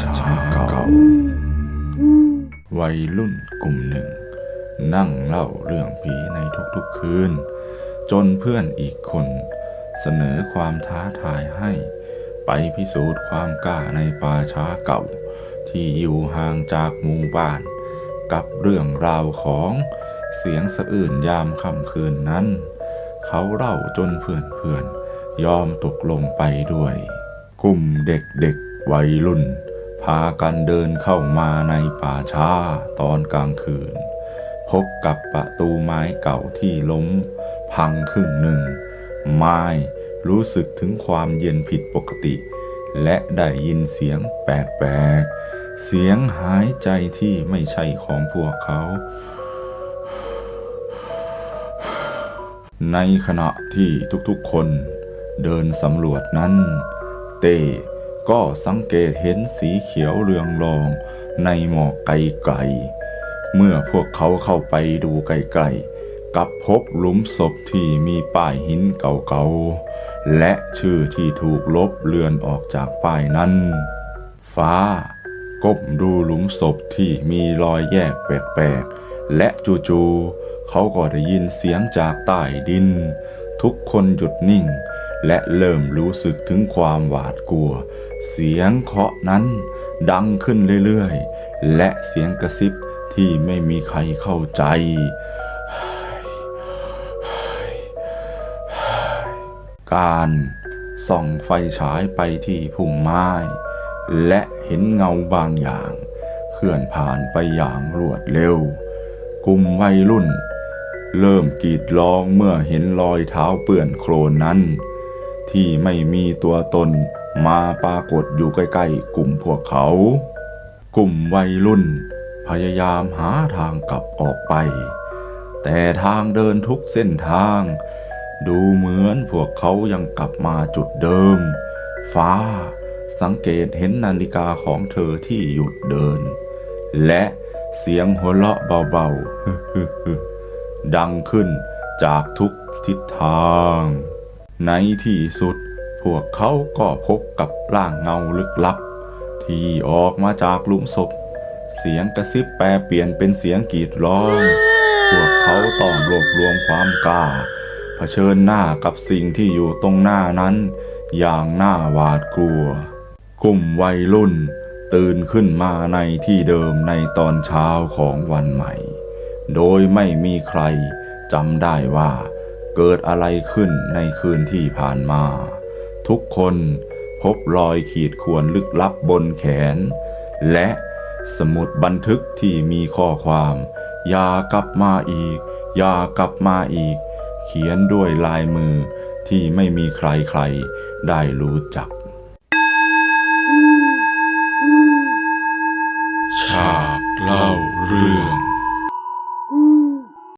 ชาเก่า วัยรุ่นกลุ่มหนึ่ง นั่งเล่าเรื่องผีในทุกๆคืน จนเพื่อนอีกคน เสนอความท้าทายให้ ไปพิสูจน์ความกล้าในป่าช้าเก่า ที่อยู่ห่างจากหมู่บ้าน กับเรื่องราวของเสียงสะอื้นยามค่ำคืนนั้น เขาเล่าจนเพื่อนๆยอมตกลงไปด้วย กลุ่มเด็กๆวัยรุ่น พากันเดินเข้ามาในป่าช้าตอนกลางคืน พบกับประตูไม้เก่าที่ล้ม พังครึ่งหนึ่ง ไม้รู้สึกถึงความเย็นผิดปกติ และได้ยินเสียงแปลกๆ เสียงหายใจที่ไม่ใช่ของพวกเขา ในขณะที่ทุกๆคนเดินสำรวจนั้น เต้ ก็สังเกตเห็นสีเขียวเรืองรองในหมอกไกลๆ เมื่อพวกเขาเข้าไปดูไกลๆกับพบหลุมศพที่มีป้ายหินเก่าๆ และชื่อที่ถูกลบเลือนออกจากป้ายนั้น ฟ้าก้มดูหลุมศพที่มีรอยแยกแปลกๆ และจู่ๆเขาก็ได้ยินเสียงจากใต้ดิน ทุกคนหยุดนิ่ง และเริ่มรู้สึกถึงความหวาดกลัว เสียงเคาะนั้นดังขึ้นเรื่อยๆ และเสียงกระซิบที่ไม่มีใครเข้าใจ การส่องไฟฉายไปที่พุ่มไม้ และเห็นเงาบางอย่าง เคลื่อนผ่านไปอย่างรวดเร็ว กลุ่มวัยรุ่น เริ่มกรีดร้องเมื่อเห็นรอยเท้าเปื้อนโคลนนั้น ที่ไม่มีตัวตนมาปรากฏอยู่ใกล้ๆ กลุ่มพวกเขา กลุ่มวัยรุ่น พยายามหาทางกลับออกไป แต่ทางเดินทุกเส้นทาง ดูเหมือนพวกเขายังกลับมาจุดเดิม ฟ้าสังเกตเห็นนาฬิกาของเธอที่หยุดเดิน และเสียงหัวเราะเบาๆดังขึ้นจากทุกทิศทาง ในที่สุด พวกเขาก็พบกับร่างเงาลึกลับ ที่ออกมาจากหลุมศพ เสียงกระซิบแปลเปลี่ยนเป็นเสียงกรีดร้อง พวกเขาต้องรวบรวมความกล้าเผชิญหน้ากับสิ่งที่อยู่ตรงหน้านั้น อย่างน่าหวาดกลัว กลุ่มวัยรุ่น ตื่นขึ้นมาในที่เดิมในตอนเช้าของวันใหม่ โดยไม่มีใครจำได้ว่า เกิดอะไรขึ้นในคืนที่ผ่านมา ทุกคนพบรอยขีดข่วนลึกลับบนแขน และสมุดบันทึกที่มีข้อความ อย่ากลับมาอีก อย่ากลับมาอีก เขียนด้วยลายมือที่ไม่มีใครใครได้รู้จัก